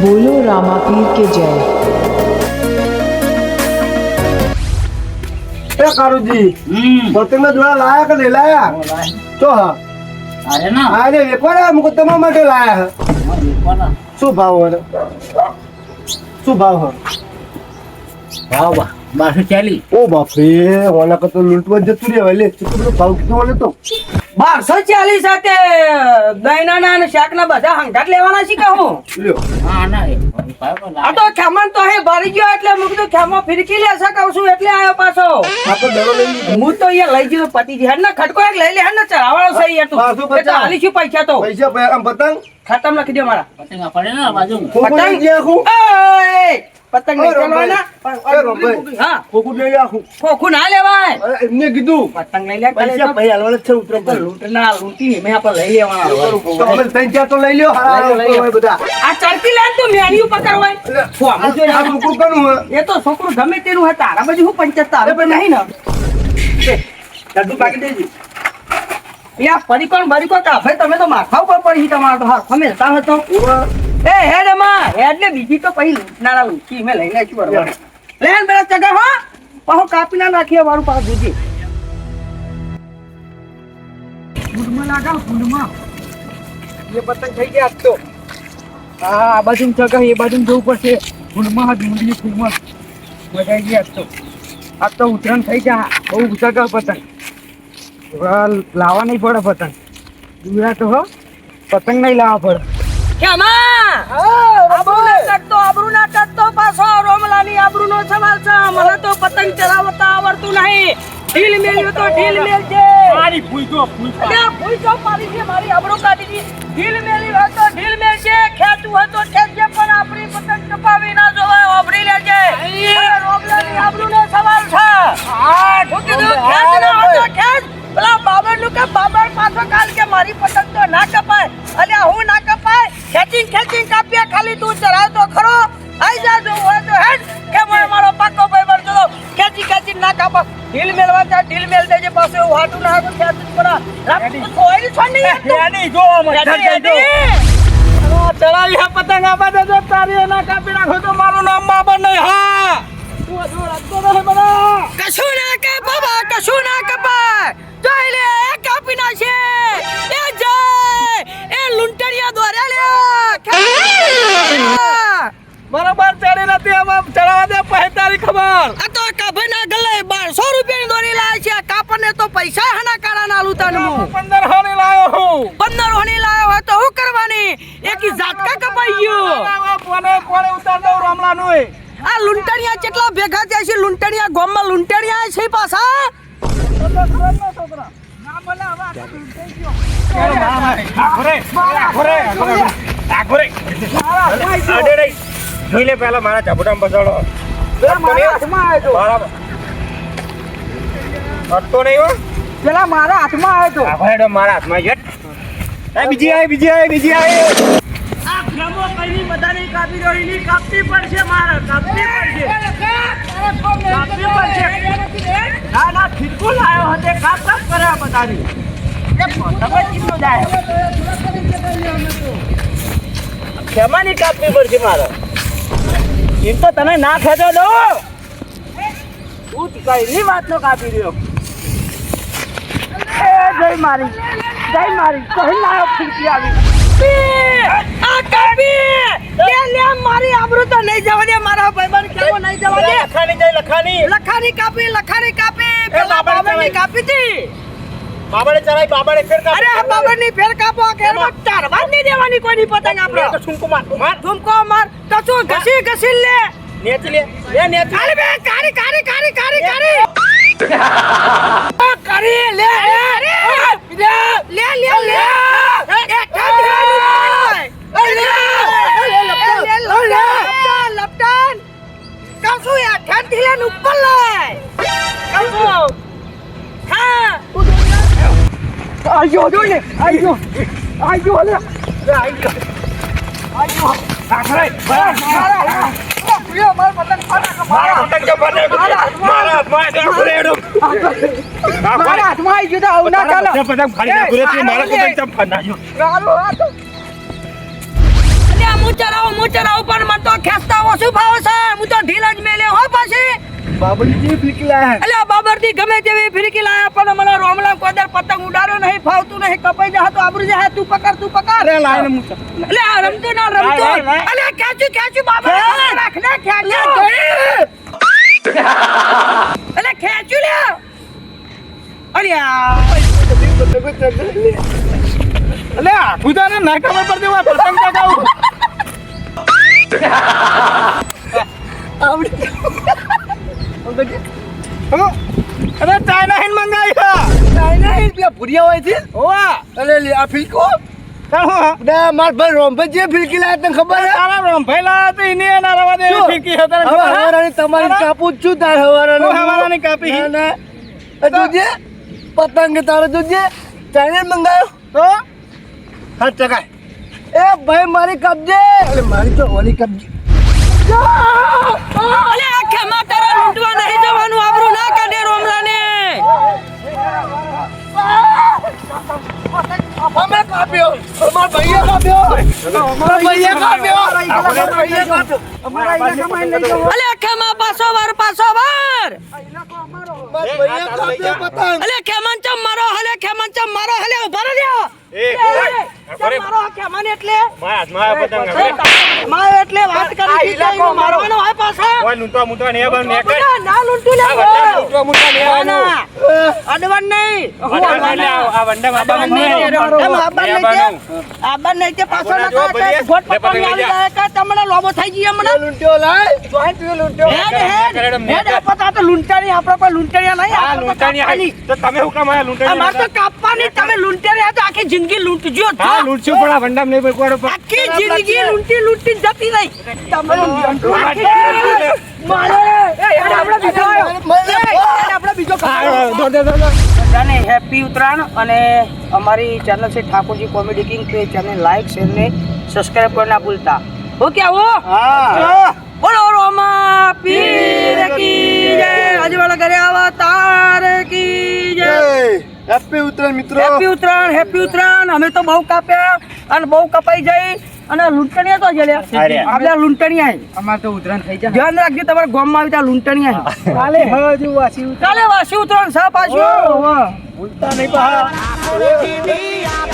બોલો રામાપીર કે જય. એ કારુજી પતંગ જોડા લાયા કે નહીં લાયા? તો હા. અરે ના. આ રે વેપાર મુકદ્દમા માટે લાયા હે. શું ભાવ હે શું ભાવ હે ભાવ બા બારસો ચાલી ઓ બાપરે ઓલા કતો લૂંટવા જતું રે લે કેટલો ભાવ કીધો તો. બારસો ચાલીસ સાથે દહીના અને શાક ના બધા હંગાટ લેવાના છે કે હું? ના આ તો ખેમણ તો હે ભરી ગયો એટલે હું કીધું ખેમો ફિરકી લેશે કહું છું એટલે આવ્યો પાછો. હું તો અહીંયા લઈ ગયો પતિ હેડ ને ખટકો એક લઈ લે હેડ ને ચરાવાળો છે યાર તું. એટલે હાલી શું પૈસા તો. પૈસા પતંગ? ખતમ લખી દે મારા. પતંગ પડે ને બાજુ પતંગ! પતંગ નહીં રમભાઈ. હા. ખોખું ખોખું ના લેવાય. એમને કીધું. પતંગ લઈ લે પૈસા ભાઈ હાલવાના છે ઉતરો લૂંટ ના લૂંટી મેં આપણે લઈ લેવાના. ત્રણ ચાર તો લઈ લ્યો હારા બધા. આ ચડતી લે તો મેન્યુ ઉપર આ છોકરું કોનું એ તો છોકરું ગમે તેનું હોય તારા બાજુ હું પંચાયત તારે પણ નહીં ને. દાદુ પાકી દેજી. યા પરિકોણ બરીકો કા ભાઈ તમે તો માથા ઉપર પડી તમારો તો હાથ હમેશા હતો એ હેડ એમાં. હેડ ને બીજી તો પછી લૂંટનારા લૂંટી મેં લઈને આવી બરોબર. લેન પેલા ચગા હો. પાહો કાપી ના નાખીએ મારું પાછું દીધી ફૂડમાં એ પતંગ થઈ ગયા તો. હા આ બાજુ ચગા એ બાજુ જવું પડશે. ફૂડમાં ડુંગળી ફૂડમાં મજા ગઈ આજ તો. આજ તો ઉત્તરાયણ થઈ જા બહુ ચગા પતંગ. લાવવા નહીં પડે પતંગ. દુરા તો હો પતંગ નહીં લાવવા પડે. પેલા બાબરનું. કે બાબર પાછો કાલ કે મારી પતંગ તો ના કપાય. અલ્યા હું ના કપાય. ખેંચીને ખેંચીને કાપ્યા ખાલી તું ચરાવ તો ખરો. આઈ જા જો હોય તો હેડ. કે મારો પાકો ભાઈ બર તો ખેંચી ખેંચીને ના કાપા. ઢીલ મેલવા તા ઢીલ મેલ દેજે. પાસે એવું હાટું ના હાટું ખેંચી પડા. રાત કોઈ છોડ નહીં યાની જો ચડાવી હા પતંગ આપા દેજો તારી એના કાપી નાખો તો મારું નામ બાબર નહીં. હા. તું હજુ રાખતો નહીં બના કશું ના કપાય કશું ના કપાય. જોઈ લે કાપી નાખે એ જય એ લુંટરિયા દોર્યા લે બરોબર ચડી નથી એમાં ચડાવવા દે પછી તારી આ તો કાભે ના ગલે બારસો રૂપિયાની દોરી લાય છે કાપડને તો પૈસા હના કાળા ના લૂતા હું પંદર હોની લાયો હું પંદર હોણી લાયો હોય તો શું કરવાની એકી ઝાટકા કપાઈ ગયો કોને કોને ઉતાર દઉં રામલા નું આ લુંટણિયા કેટલા ભેગા થયા છે લુંટણિયા ગામમાં લુંટણિયા છે પાછા જોઈ લે પેલા મારા ચાપુટામાં બસાડો અટતો નહીં હો. પેલા મારા હાથમાં આવ્યો મારા હાથમાં જટ એ બીજી આવી બીજી આવી બીજી આવી આ ફેમો કઈની બધાની કાપી દોડીની કાપવી પડશે મારા કાપવી પડશે. કાપતી પડશે. ના આવ્યો હતો કાપ કાપ કર્યા બધાની. એ તમે કેટલું જાય. ખેમાની કાપવી પડશે મારે? એમ તો તમે ના ખેંચો દો હું કઈની વાતનો કાપી રહ્યો? જય મારી જય મારી કહી લાયો ફીરકી આવી. આ કાપી! લે લે મારી આબરૂ તો નહીં જવા દે મારા ભાઈબંધ કેવો નહીં જવા દે લખાની જય લખાની. લખાની કાપી લખાની કાપી. પેલા ચડાઈ. કાપી હતી. બાબાને ચડાઈ બાબાને ફેર કાપી. અરે આ બાબરની ફેર કાપો આ ચાર જ નહીં દેવાની કોઈની પતંગ તો આપણે. માર માર. ઠુમકો માર. શું ઘસી ઘસી લે. નેચ લે લે નેચ કાળી બે કાળી કાળી કાળી કાળી આ કાળી લે લે. લે લે લે લે. ઉપર લે. આયો આયો આખરે મારા પ્રિય માર પતંગ ફાટા મારા પતંગ જો બને મારા હાથમાં છે આખરે એડો મારા હાથમાં હું ચરાવો હું ચલાવું પણ મને તો ખેંચતા ઓછું ફાવે છે? હું તો ઢીલ જ મેલે હો પાછી. બાબુજી જે ફીરકી લાયા અલ્યા બાબરજી ગમે તેવી ફિરકી લાયા પણ મને રોમલા કોદર પતંગ ઉડાડ્યો નહીં ફાવતું નહીં કપાઈ જાય તો આબરૂ જાય તું પકડ તું પકડ. અરે લાઈને મૂકો. અલ્યા રમતું ના રમતું. લાય, લાય. અલ્યા ખેંચું ખેંચું બાબર રાખ ને ખેંચું. અલ્યા ખેંચું લે અલ્યા. અલે તારે ના ખબર પડતી હોય પતંગ ચગાવું હો? અરે ચાઇના હિન મંગાઈ હા ચાઇના હિન પેલા ભૂરિયા હોય છે? ઓવા અરે લે આ ફીકો કાહો ના માર ભાઈ રોમભાઈ જે ફિલકી લાયા તને ખબર છે? તારા રોમભાઈ લાયા તો એને એના રવા દે ફિલકી હે તારા હવે હવારાની તમારી કાપું છું તાર હવારાની. હું હવારાની કાપી. ના, ના. જોજે પતંગ તારે જોજે ચાઇના મંગાયો? તો? હા ચકાય એ ભાઈ મારી કબજે અરે મારી તો ઓલી કબજે અમે કાપ્યો. અમાર ભાઈએ કાપ્યો. અમાર ભાઈએ કાપ્યો. અમાર ભાઈએ કાપ્યો. અમારા આઈના કમાઈને લઈ જાઓ અલ્યા ખેમા પાછો વાર પાછો વાર. અમાર ભાઈએ કાપ્યો પતંગ. અલે ખેમન ચમ મારો હલે ખેમન ચમ મારો હલે ઊભા રહ્યો ચમ મારો ખેમન એટલે? મારો એટલે વાત કરી તો એમાં મારવાનો હોય પાછા. ના, ના લૂંટું લે ના, ના. અડવણ નહીં. હું આ નહીં. બાબા ને એમ બાબા ને કે આબા ને કે પાછો ન કરે કે ગોટ પકડી આવી જાય કે તમને લોબો થઈ ગઈ હમણાં? લૂંટ્યો લાય. જોઈન્ટ તું લૂંટ્યો. હેડ, હેડ. આપણે તો આ લૂંટાણી, આપણે કોઈ લૂંટાણીયા નહીં, આપણે તો તમે હું કામ આયા લૂંટાઈ અમારે તો કાપવાની. તમે લૂંટાણીયા તો આખી જિંદગી લૂંટજો. હા લૂંટશું પણ આ વંડામ નહીં પર આખી જિંદગી લૂંટી લૂંટી જતી રહી તમે આખી જિંદગી મારે. એ યાર આપણે બીજો આવ્યો. એ યાર આપણે બીજો દોડ દે દોડ બધાને હેપી ઉત્તરાયણ અને અમારી ચેનલ છે ઠાકોરજી કોમેડી કિંગ તો એ ચેનલ લાઈક શેર ને સબસ્ક્રાઈબ કરવા ના ભૂલતા. ઓકે આવો? બોલો રોમા પીર કી જય. અજવાળા ઘરે આવા તાર કી જય. હેપી ઉત્તરાયણ મિત્રો. Happy Uttarayan happy Uttarayan. અમે તો બહુ કાપ્યા અને બહુ કપાઈ જઈ. અને લૂંટણીયા તો છે લે આપણે લૂંટણીયા અમાર તો ઉતરાણ થઈ જાય ધ્યાન રાખજો તમારા ગામમાં આવી ત્યાં લૂંટણીયા કાલે હજુ વાસી કાલે વાસી ઉતરાણ સા પાછું ભૂલતા નહીં પા